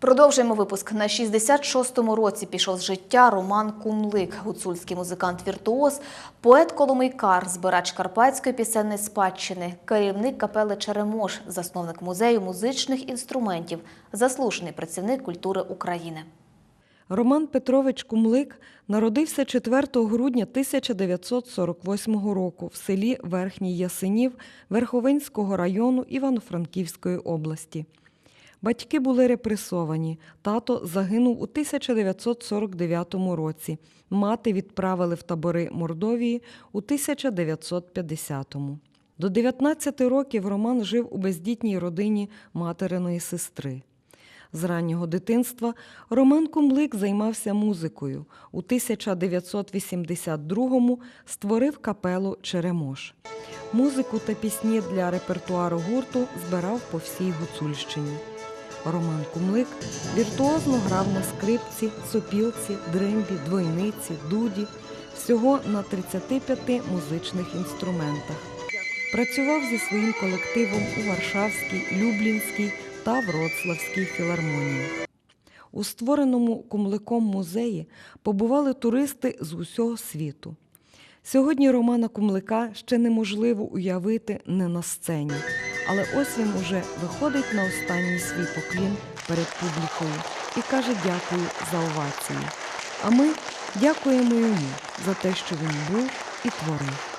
Продовжуємо випуск. На 66-му році пішов з життя Роман Кумлик, гуцульський музикант-віртуоз, поет-коломийкар, збирач карпатської пісенної спадщини, керівник капели Черемош, засновник музею музичних інструментів, заслужений працівник культури України. Роман Петрович Кумлик народився 4 грудня 1948 року в селі Верхній Ясенів Верховинського району Івано-Франківської області. Батьки були репресовані. Тато загинув у 1949 році. Мати відправили в табори Мордовії у 1950-му. До 19 років Роман жив у бездітній родині материної сестри. З раннього дитинства Роман Кумлик займався музикою. У 1982-му створив капелу Черемош. Музику та пісні для репертуару гурту збирав по всій Гуцульщині. Роман Кумлик віртуозно грав на скрипці, сопілці, дримбі, двойниці, дуді, всього на 35 музичних інструментах. Працював зі своїм колективом у Варшавській, Люблінській та Вроцлавській філармоніях. У створеному кумликом музеї побували туристи з усього світу. Сьогодні Романа Кумлика ще неможливо уявити не на сцені, але ось він уже виходить на останній свій поклін перед публікою і каже дякую за овації. А ми дякуємо йому за те, що він був і творив.